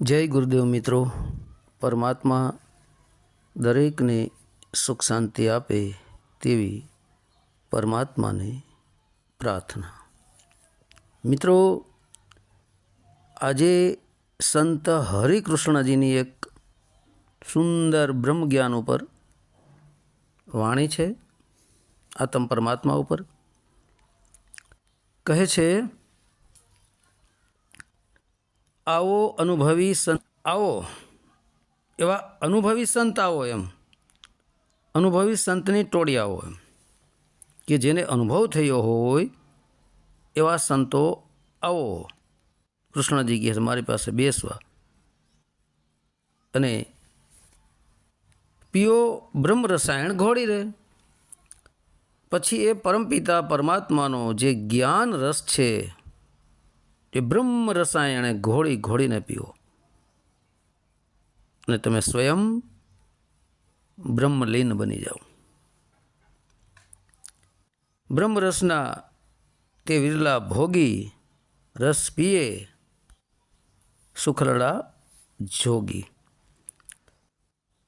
જય ગુરુદેવ મિત્રો. પરમાત્મા દરેકને સુખ શાંતિ આપે તેવી પરમાત્માને પ્રાર્થના. મિત્રો, આજે સંત હરિકૃષ્ણજીની એક સુંદર બ્રહ્મજ્ઞાન ઉપર વાણી છે. આત્મ પરમાત્મા ઉપર. કહે છે આવો અનુભવી સંત, આવો. એવા અનુભવી સંત આવો એમ. અનુભવી સંતની ટોળી આવો એમ. કે જેને અનુભવ થયો હોય, એવા સંતો આવો. કૃષ્ણજી કહે છે, મારી પાસે બેસવા. અને પીઓ બ્રહ્મ રસાયણ ઘોડી રહે. પછી એ પરમપિતા પરમાત્માનો જે જ્ઞાન રસ છે એ બ્રહ્મ રસાયણે ઘોળી ઘોળીને પીવો. અને તમે સ્વયં બ્રહ્મલીન બની જાઓ. બ્રહ્મરસના તે વિરલા ભોગી રસ પીએ, સુખલડા જોગી.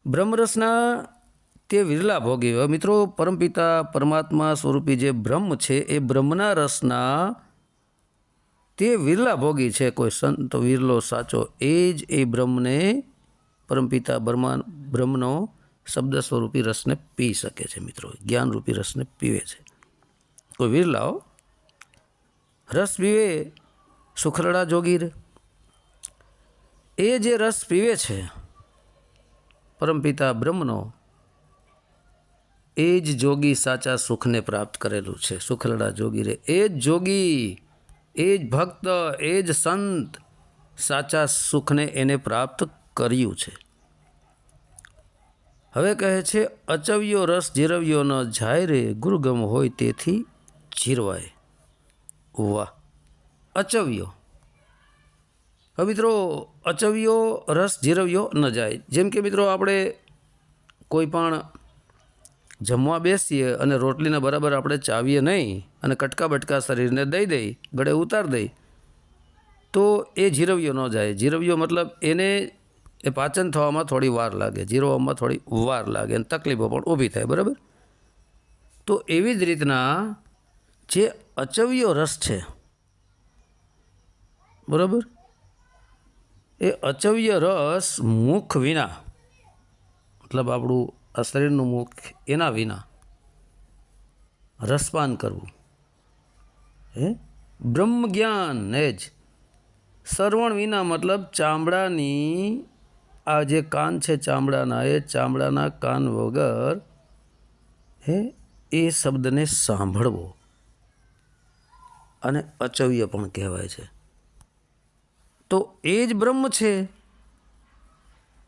બ્રહ્મરસના તે વિરલા ભોગી મિત્રો, પરમપિતા, પરમાત્મા સ્વરૂપી જે બ્રહ્મ છે, એ બ્રહ્મના રસના તે વિરલા ભોગી છે, કોઈ સંત વિરલો સાચો, એ જ એ બ્રહ્મને પરમપિતા બ્રહ્મા બ્રહ્મનો શબ્દ સ્વરૂપી રસને પી શકે છે મિત્રો, જ્ઞાનરૂપી રસને પીવે છે. કોઈ વિરલાઓ રસ પીવે, સુખરડા જોગીર. એ જે રસ પીવે છે, પરમપિતા બ્રહ્મનો, એ જ જોગી સાચા સુખને પ્રાપ્ત કરેલું છે સુખલડા જોગીરે. એ જ જોગી એ જ ભક્ત, એ જ સંત સાચા સુખને એને પ્રાપ્ત કર્યું છે. હવે કહે છે, અચવ્યો રસ જીરવ્યો ન જાય રે, ગુરુગમ હોય તેથી જીરવાય. વાહ, અચવ્યો. હવે મિત્રો, અચવ્યો રસ જીરવ્યો ન જાય. જેમ કે મિત્રો, આપણે કોઈ પણ જમવા બેસીએ અને રોટલીને બરાબર આપણે ચાવીએ નહીં અને કટકા બટકા શરીરને દઈ દઈ, ગળે ઉતાર દઈ, તો એ જીરવ્યો ન જાય. જીરવ્યો મતલબ એને એ પાચન થવામાં થોડી વાર લાગે જીરવામાં થોડી વાર લાગે અને તકલીફો પણ ઊભી થાય, બરાબર? તો એવી જ રીતના જે અચવ્યો રસ છે, બરાબર? એ અચવ્ય રસ મુખ વિના, મતલબ આપણું શરીરનું મુખ એના વિના રસપાન કરવું. હે? બ્રહ્મ જ્ઞાન એ જ. સરવણ વિના મતલબ ચામડાની આ જે કાન છે ચામડાના, એ ચામડાના કાન વગર, હે, એ શબ્દને સાંભળવો. અને અચવ્ય પણ કહેવાય છે. તો એ જ બ્રહ્મ છે.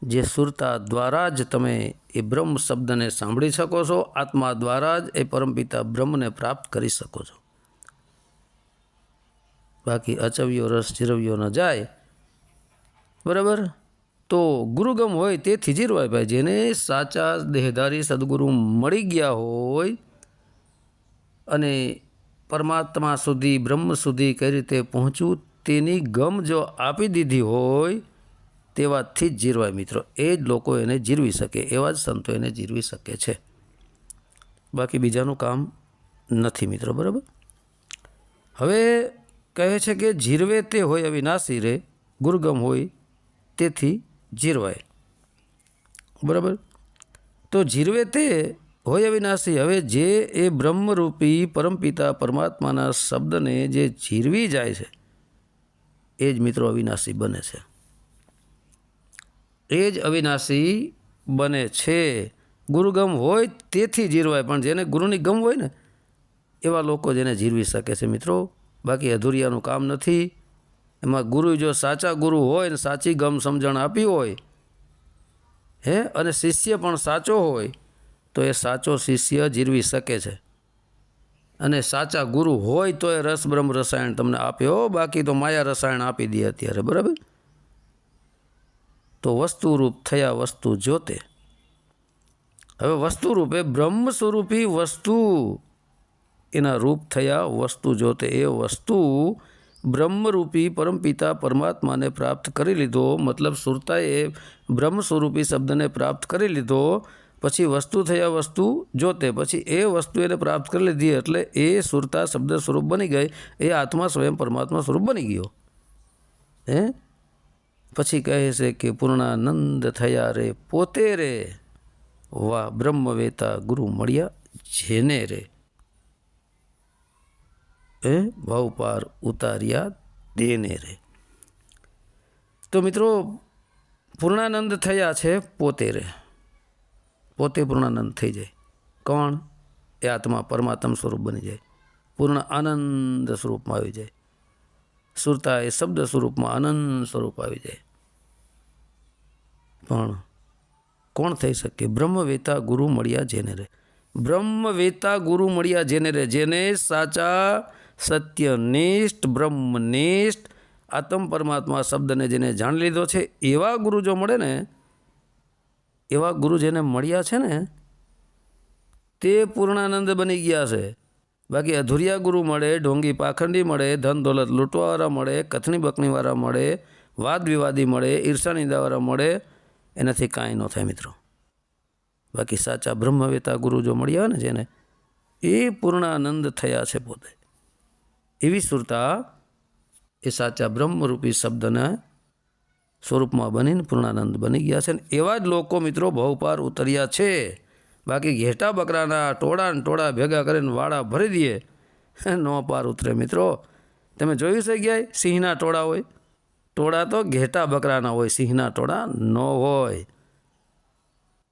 જે સુરતા દ્વારા જ તમે એ બ્રહ્મ શબ્દને સાંભળી શકો છો, આત્મા દ્વારા જ એ પરમપિતા બ્રહ્મને પ્રાપ્ત કરી શકો છો. બાકી અચવ્યો રસ જીરવ્યો ન જાય. બરાબર? તો ગુરુગમ હોય તેથી જીરવાય ભાઈ, જેને સાચા દેહધારી સદગુરુ મળી ગયા હોય અને પરમાત્મા સુધી, બ્રહ્મ સુધી કઈ રીતે પહોંચવું તેની ગમ જો આપી દીધી હોય તેવાથી જ જીરવાય મિત્રો. એ જ લોકો એને જીરવી શકે, એવા જ સંતો એને જીરવી શકે છે. બાકી બીજાનું કામ નથી મિત્રો, બરાબર? હવે કહે છે કે જીરવે તે હોય અવિનાશી રે ગુરગમ હોય તેથી જીરવાય. બરાબર? તો જીરવે તે હોય અવિનાશી હવે જે એ બ્રહ્મરૂપી પરમપિતા પરમાત્માના શબ્દને જે જીરવી જાય છે, એ જ મિત્રો અવિનાશી બને છે. એ જ અવિનાશી બને છે. ગુરુગમ હોય તેથી જીરવાય, પણ જેને ગુરુની ગમ હોય ને, એવા લોકો જેને જીરવી શકે છે મિત્રો. બાકી અધૂરિયાનું કામ નથી. એમાં ગુરુ જો સાચા ગુરુ હોય ને સાચી ગમ સમજણ આપી હોય, હે, અને શિષ્ય પણ સાચો હોય, તો એ સાચો શિષ્ય જીરવી શકે છે. અને સાચા ગુરુ હોય તો એ રસ બ્રહ્મ રસાયણ તમને આપ્યો બાકી તો માયા રસાયણ આપી દે અત્યારે, બરાબર? તો વસ્તુરૂપ થયા વસ્તુ જોતે હવે વસ્તુરૂપે બ્રહ્મ સ્વરૂપી વસ્તુ. એના રૂપ થયા વસ્તુ જોતે એ વસ્તુ બ્રહ્મરૂપી પરમપિતા પરમાત્માને પ્રાપ્ત કરી લીધો. મતલબ સુરતાએ બ્રહ્મ સ્વરૂપી શબ્દને પ્રાપ્ત કરી લીધો. પછી વસ્તુ થયા વસ્તુ જોતે પછી એ વસ્તુ એને પ્રાપ્ત કરી લીધી એટલે એ સુરતા શબ્દ સ્વરૂપ બની ગઈ. એ આત્મા સ્વયં પરમાત્મા સ્વરૂપ બની ગયો. હે? પછી કહે છે કે પૂર્ણાનંદ થયા રે, પોતે રે? વાહ, બ્રહ્મવેતા ગુરુ મળ્યા જેને રે? એ ભાવ પાર ઉતાર્યા તેને રે. તો મિત્રો, પૂર્ણાનંદ થયા છે, પોતે રે. પોતે પૂર્ણાનંદ થઈ જાય. કોણ? એ આત્મા પરમાત્મ સ્વરૂપ બની જાય. પૂર્ણ આનંદ સ્વરૂપમાં આવી જાય. સુરતા એ શબ્દ સ્વરૂપમાં આનંદ સ્વરૂપ આવી જાય. પણ કોણ થઈ શકે? બ્રહ્મવેતા ગુરુ મળ્યા જેને રે. બ્રહ્મવેતા ગુરુ મળ્યા જેને રે, જેને સાચા સત્યનિષ્ઠ બ્રહ્મનિષ્ઠ આત્મ પરમાત્મા શબ્દને જેને જાણી લીધો છે, એવા ગુરુ જો મળે ને, એવા ગુરુ જેને મળ્યા છે ને, તે પૂર્ણાનંદ બની ગયા છે. બાકી અધુરિયા ગુરુ મળે, ઢોંગી પાખંડી મળે ધન દોલત લૂંટવાવાળા મળે, કથણી બકણીવાળા મળે, વાદ વિવાદી મળે, ઈર્ષા નિંદાવાળા મળે, એનાથી કાંઈ ન થાય મિત્રો. બાકી સાચા બ્રહ્મવેતા ગુરુ જો મળ્યા ને જેને, એ પૂર્ણાનંદ થયા છે પોતે. એવી સુરતા એ સાચા બ્રહ્મરૂપી શબ્દના સ્વરૂપમાં બનીને પૂર્ણાનંદ બની ગયા છે ને એવા જ લોકો મિત્રો બહુપાર ઉતર્યા છે. બાકી ઘેટા બકરાના ટોળા ને ટોળા ભેગા કરીને વાળા ભરી દઈએ. નો પાર ઉતરે મિત્રો. તમે જોયું છે ક્યાંય? સિંહના ટોળા હોય? ટોળા તો ઘેટા બકરાના હોય, સિંહના ટોળા ન હોય.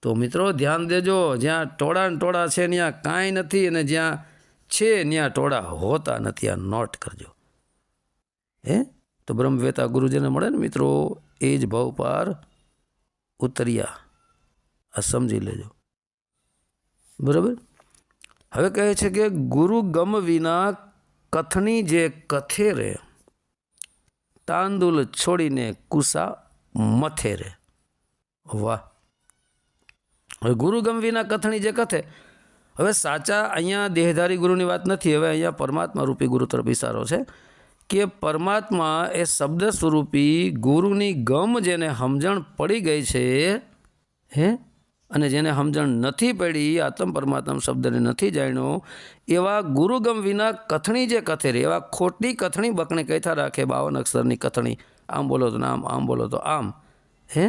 તો મિત્રો ધ્યાન દેજો, જ્યાં ટોળા ને ટોળા છે, ત્યાં કાંઈ નથી અને જ્યાં છે, ત્યાં ટોળા હોતા નથી. આ નોટ કરજો. હે? તો બ્રહ્મવેતા ગુરુજીને મળે ને મિત્રો, એ જ ભાવ પાર ઉતર્યા. આ સમજી લેજો. બરાબર? હવે કહે છે કે ગુરુ ગમ વિના કથની જે કથે રે તાંદુલ છોડીને કુસા મથે રે વાહ. હવે ગુરુ ગમ વિના કથણી જે કથે, હવે સાચા અહીંયા દેહધારી ગુરુની વાત નથી, હવે અહીંયા પરમાત્મા રૂપી ગુરુ તરફ ઇશારો છે કે પરમાત્મા એ શબ્દ સ્વરૂપી ગુરુની ગમ જેને સમજણ પડી ગઈ છે, હે? અને જેને સમજણ નથી પડી, આત્મ પરમાત્મ શબ્દને નથી જાણ્યો, એવા ગુરુગમ વિના કથણી જે કથે રે, એવા ખોટી કથણી બકણે કહેતા રાખે, બાવન અક્ષરની કથણી. આમ બોલો તો આમ આમ બોલો તો આમ. હે?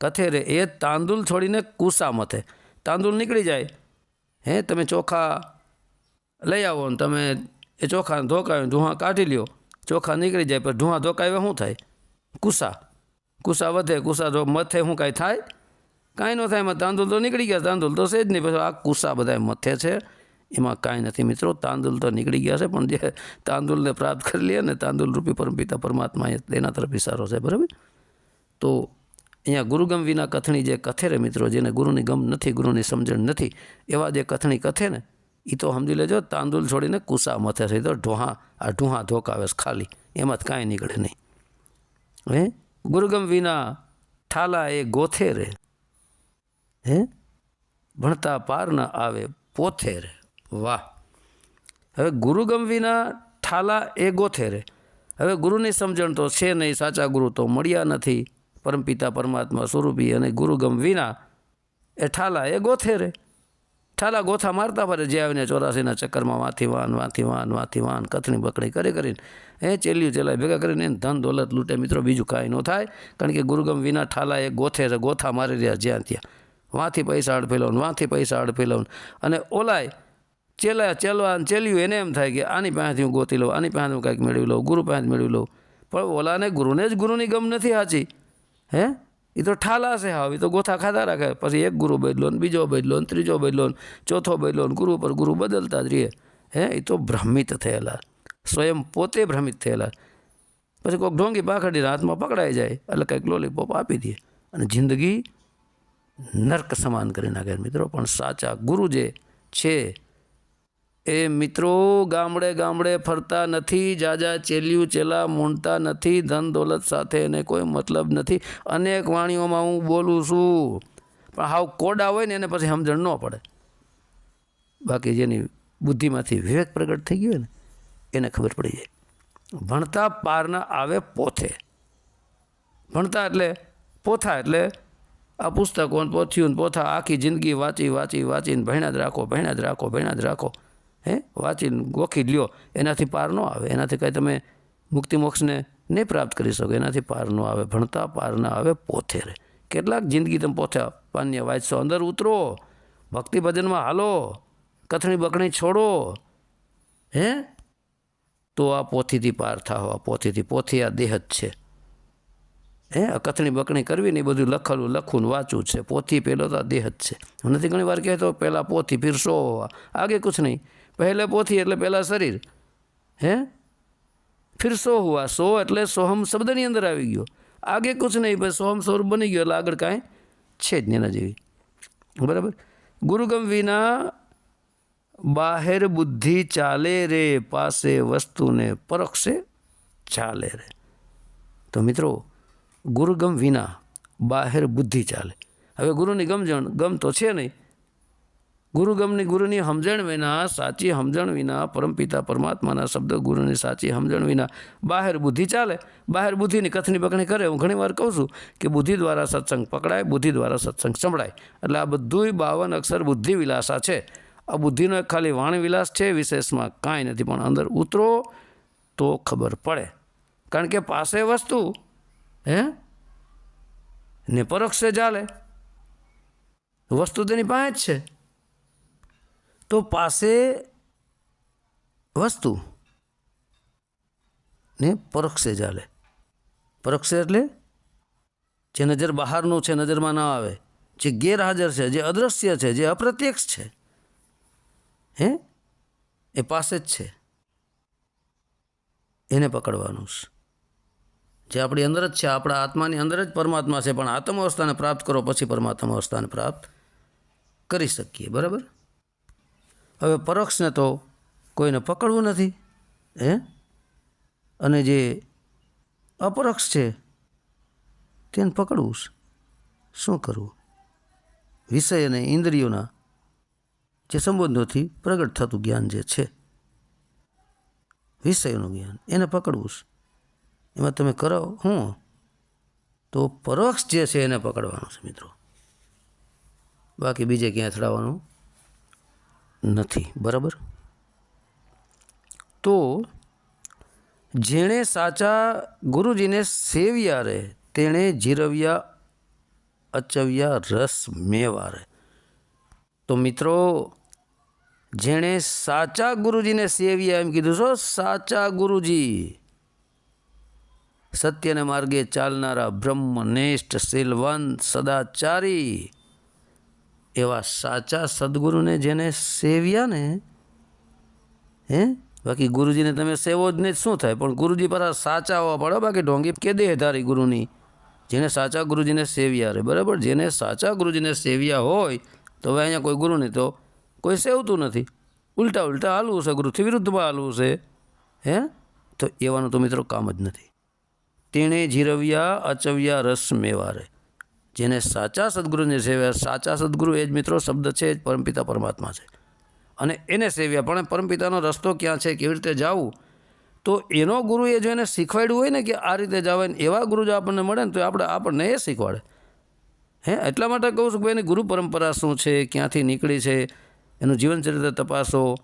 કથે રે, એ તાંદુલ છોડીને કુસા મથે. તાંદુલ નીકળી જાય. હે? તમે ચોખા લઈ આવો ને તમે એ ચોખા ધોકાવ્યો ધુઆ કાઢી લ્યો. ચોખા નીકળી જાય, પણ ધુઆ ધોકાવે શું થાય? કુસા. કુસા વધે, કુસા જો મથે શું કાંઈ થાય? કાંઈ ન થાય, એમાં તાંદુલ તો નીકળી ગયા તાંદુલ તો છે જ નહીં. પછી આ કુસા બધા મથે છે. એમાં કાંઈ નથી મિત્રો. તાંદુલ તો નીકળી ગયા છે, પણ જે તાંદુલને પ્રાપ્ત કરી લે ને તાંદુલ રૂપી પરમપિતા પરમાત્મા એ તેના તરફ ઇશારો છે, બરાબર? તો અહીંયા ગુરુગમ વિના કથણી જે કથે રે મિત્રો, જેને ગુરુની ગમ નથી, ગુરુની સમજણ નથી, એવા જે કથણી કથે ને એ તો સમજી લેજો, તાંદુલ છોડીને કુસા મથે છે. તો ઢોહા, આ ઢોહા ધોકાવે છે ખાલી. એમાં કાંઈ નીકળે નહીં. હે? ગુરુગમ વિના ઠાલા એ ગોથે રે. હે? ભણતા પાર ન આવે પોથેરે વાહ. હવે ગુરુગમ વિના ઠાલા એ ગોથેરે હવે ગુરુની સમજણ તો છે નહીં, સાચા ગુરુ તો મળ્યા નથી. પરમપિતા પરમાત્મા સ્વરૂપી અને ગુરુગમ વિના એ ઠાલા એ ગોથેરે ઠાલા ગોથા મારતા ફરે, જે આવીને ચોરાસીના ચક્કરમાં વાંથી વાન વાંથી વાન વાંથી વાન કથણી બકડી કરી, કરીને એ ચેલ્યું ચેલાય ભેગા કરીને એને ધન દોલત લૂંટે. મિત્રો, બીજું કાંઈ ન થાય, કારણ કે ગુરુગમ વિના ઠાલા એ ગોથેરે ગોથા મારી રહ્યા જ્યાં ત્યાં. વાંથી પૈસા અડફેલો ને વાંથી પૈસા અડફેલો ને અને ઓલાય ચેલા ચેલવા ચેલ્યું એને એમ થાય કે આની પાસેથી હું ગોતી લઉં, આની પાસે હું કાંઈક મેળવી લઉં, ગુરુ પાસેથી મેળવી લઉં. પણ ઓલાને ગુરુને જ ગુરુની ગમ નથી સાચી. હે? એ તો ઠાલા છે હાવ એ તો ગોથા ખાતા રાખે. પછી એક ગુરુ બદલો ને બીજો બદલો ને ત્રીજો બદલો ને ચોથો બદલો ને ગુરુ પર ગુરુ બદલતા જ રહીએ. હે? એ તો ભ્રમિત થયેલા. સ્વયં પોતે ભ્રમિત થયેલા. પછી કોઈક ઢોંગી પાખડીના હાથમાં પકડાઈ જાય, એટલે કંઈક લોલીપોપ આપી દે. અને જિંદગી નર્ક સમાન કરી નાખે મિત્રો. પણ સાચા ગુરુ જે છે, એ મિત્રો ગામડે ગામડે ફરતા નથી, જાજા ચેલ્યું ચેલા મૂંડતા નથી, ધન દોલત સાથે એને કોઈ મતલબ નથી. અનેક વાણીઓમાં હું બોલું છું, પણ હાવ કોડા હોય ને એને પછી સમજણ ન પડે. બાકી જેની બુદ્ધિમાંથી વિવેક પ્રગટ થઈ ગયો ને, એને ખબર પડી જાય. ભણતા પારના આવે પોથે. ભણતા એટલે પોથા એટલે આ પુસ્તકો પોથીઓ પોથા આખી જિંદગી વાંચી વાંચી, વાંચીને ભણ્યા જ રાખો, ભણ્યા જ રાખો, ભણ્યા જ રાખો. હે? વાંચીને ગોખી લ્યો. એનાથી પાર ન આવે. એનાથી કાંઈ તમે મુક્તિ મોક્ષને નહીં પ્રાપ્ત કરી શકો. એનાથી પાર ન આવે. ભણતા પાર ન આવે પોથે રે કેટલાક જિંદગી તમે પોથા પાન્ય વાંચશો. અંદર ઉતરો. ભક્તિ ભજનમાં હાલો. કથણી બકણી છોડો. હે? તો આ પોથીથી પાર થાવ આ પોથીથી. પોથી આ દેહ જ છે. હે કથણી બકણી કરવી ને એ બધું લખેલું લખવું ને વાંચવું છે. પોથી પહેલો તો દેહ જ છે. હું નથી ઘણી વાર કહેતો પહેલાં પોથી ફીર સો હોવા આગે કુછ નહીં. પહેલે પોથી એટલે પહેલાં શરીર. હે? ફીર સો હુઆ સો એટલે સોહમ શબ્દની અંદર આવી ગયો. આગે કુછ નહીં, ભાઈ, સોહમ સ્વરૂપ બની ગયો એટલે આગળ કાંઈ છે જ નહીં એના જેવી. બરાબર? ગુરુગમ વિના બાહેર બુદ્ધિ ચાલે રે, પાસે વસ્તુને પરોક્ષે ચાલે રે. તો મિત્રો ગુરુગમ વિના બાહેર બુદ્ધિ ચાલે. હવે ગુરુની ગમજણ ગમ તો છે નહીં. ગુરુગમની ગુરુની સમજણ વિના, સાચી સમજણ વિના, પરમપિતા પરમાત્માના શબ્દ ગુરુની સાચી સમજણ વિના બહાર બુદ્ધિ ચાલે. બહાર બુદ્ધિની કથની બકણી કરે. હું ઘણી વાર કહું છું કે બુદ્ધિ દ્વારા સત્સંગ પકડાય, બુદ્ધિ દ્વારા સત્સંગ સંભળાય. એટલે આ બધુંય બાવન અક્ષર બુદ્ધિ વિલાસા છે. આ બુદ્ધિનો એક ખાલી વાણ વિલાસ છે, વિશેષમાં કાંઈ નથી. પણ અંદર ઉતરો તો ખબર પડે. કારણ કે પાસે વસ્તુ હે? ને પરોક્ષે ચાલે. વસ્તુ તેની પાસે જ છે. તો પાસે વસ્તુ ને પરોક્ષે ચાલે. પરોક્ષે એટલે જે નજર બહારનું છે, નજરમાં ન આવે, જે ગેરહાજર છે, જે અદૃશ્ય છે, જે અપ્રત્યક્ષ છે, હે? એ પાસે જ છે. એને પકડવાનું છે. જે આપણી અંદર જ છે, આપણા આત્માની અંદર જ પરમાત્મા છે, પણ આત્મ અવસ્થાને પ્રાપ્ત કરો પછી પરમાત્મા અવસ્થાને પ્રાપ્ત કરી શકીએ, બરાબર? હવે પરોક્ષને તો કોઈને પકડવું નથી, હે? અને જે અપરોક્ષ છે, તેને પકડવું છે. શું કરવું? વિષય અને ઇન્દ્રિયોના જે સંબંધોથી પ્રગટ થતું જ્ઞાન જે છે, વિષયનું જ્ઞાન, એને પકડવું છે. એમાં તમે કરો, હું? તો પરોક્ષ જે છે એને પકડવાનું છે મિત્રો. બાકી બીજે ક્યાંય અથડાવાનું નથી, બરાબર? તો જેણે સાચા ગુરુજીને સેવ્યા રે, તેણે જીરવ્યા, અચવ્યા, રસ મેવા રે. તો મિત્રો, જેણે સાચા ગુરુજીને સેવ્યા એમ કીધું છો, સાચા ગુરુજી. સત્યને માર્ગે ચાલનારા બ્રહ્મનિષ્ઠ શીલવંત સદાચારી એવા સાચા સદગુરુને જેને સેવ્યા ને હે? બાકી ગુરુજીને તમે સેવો જ નહીં શું થાય? પણ ગુરુજી પર સાચા હોવા પડે બાકી ઢોંગી કે દેહધારી ગુરુની? જેને સાચા ગુરુજીને સેવ્યા રે, બરાબર? જેને સાચા ગુરુજીને સેવ્યા હોય, તો હવે અહીંયા કોઈ ગુરુ નહીં તો કોઈ સેવતું નથી. ઉલટા ઉલટા હાલવું છે ગુરુથી વિરુદ્ધમાં હાલવું છે, હે? તો એવાનું તો મિત્રો કામ જ નથી. તેણે જીરવ્યા, અચવ્યા, રસ મેવારે. જેને સાચા સદગુરુને સેવ્યા. સાચા સદગુરુ એ જ મિત્રો શબ્દ છે જ પરમપિતા પરમાત્મા છે. અને એને સેવ્યા. પણ પરમપિતાનો રસ્તો ક્યાં છે? કેવી રીતે જવું? તો એનો ગુરુ એ જો એને શીખવાડ્યું હોય ને કે આ રીતે જવાય ને એવા ગુરુ જો આપણને મળે ને તો આપણે, આપણને એ શીખવાડે. હે? એટલા માટે કહું છું કે એની ગુરુ પરંપરા શું છે? ક્યાંથી નીકળી છે? એનું જીવનચરિત્ર તપાસો.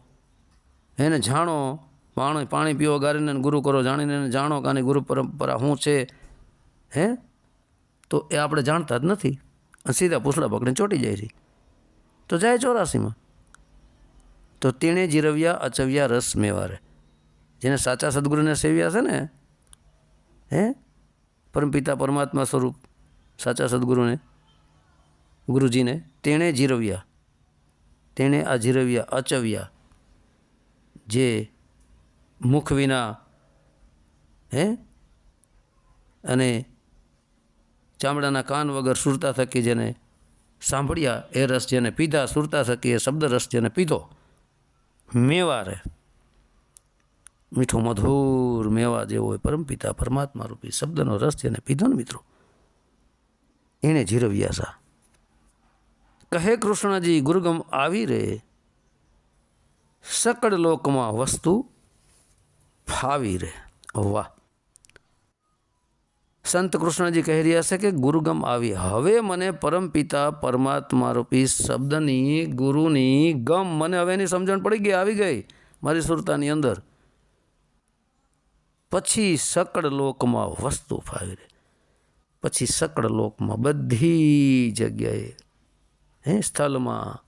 એને જાણો. પાણી પાણી પીવો ગારીને ગુરુ કરો, જાણીને જાણો કે ગુરુ પરંપરા શું છે. હે? તો એ આપણે જાણતા જ નથી. અને સીધા પૂછડા પકડીને ચોટી જાય છે. તો જાય ચોરાસીમાં. તો તેણે જીરવ્યા, અચવ્યા, રસ મેવારે. જેને સાચા સદગુરુને સેવ્યા છે ને, હે? પરમપિતા પરમાત્મા સ્વરૂપ સાચા સદગુરુને, ગુરુજીને તેણે જીરવ્યા. તેણે આ જીરવ્યા, અચવ્યા. જે મુખ વિના, હે? અને ચામડાના કાન વગર સુરતા થકી જેને સાંભળ્યા, એ રસ જેને પીધા, સુરતા થકી એ શબ્દ રસ જેને પીધો મેવારે મીઠો મધુર મેવા જેવો હોય પરમપિતા પરમાત્મા રૂપી શબ્દનો રસ જેને પીધો ને મિત્રો. એણે જીરવ્યા સા. કહે કૃષ્ણજી, ગુરુગમ આવી રે. સકળ લોકમાં વસ્તુ ફાવી રહે. વાહ. સંત કૃષ્ણજી કહી રહ્યા છે કે ગુરુગમ આવી. હવે મને પરમપિતા પરમાત્મા રૂપી શબ્દની, ગુરુની ગમ મને હવે એની સમજણ પડી ગઈ, આવી ગઈ મારી સુરતાની અંદર. પછી સકળ લોકમાં વસ્તુ ફાવી રહી. પછી સકળ લોકમાં બધી જગ્યાએ, હે, સ્થળમાં,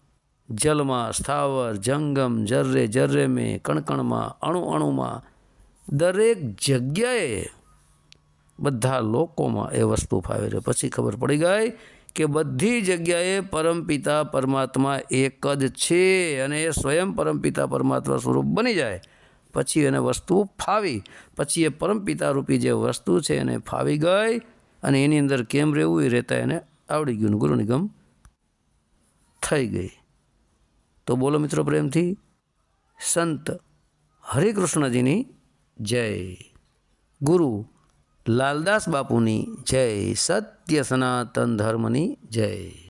જલમાં, સ્થાવર, જંગમ, જર્રે જર્રે મેં, કણકણમાં અણુ અણુમાં દરેક જગ્યાએ બધા લોકોમાં એ વસ્તુ ફાવે છે. પછી ખબર પડી ગઈ કે બધી જગ્યાએ પરમપિતા પરમાત્મા એક જ છે અને એ સ્વયં પરમપિતા પરમાત્મા સ્વરૂપ બની જાય. પછી એને વસ્તુ ફાવી. પછી એ પરમપિતા રૂપી જે વસ્તુ છે એને ફાવી ગઈ અને એની અંદર કેમ રહેવું એ રહેતા એને આવડી ગયું ગુરુ નિગમ થઈ ગઈ. તો બોલો મિત્રો પ્રેમથી. સંત હરિકૃષ્ણજીની જય. ગુરુ લાલદાસ બાપુની જય. સત્ય સનાતન ધર્મની જય.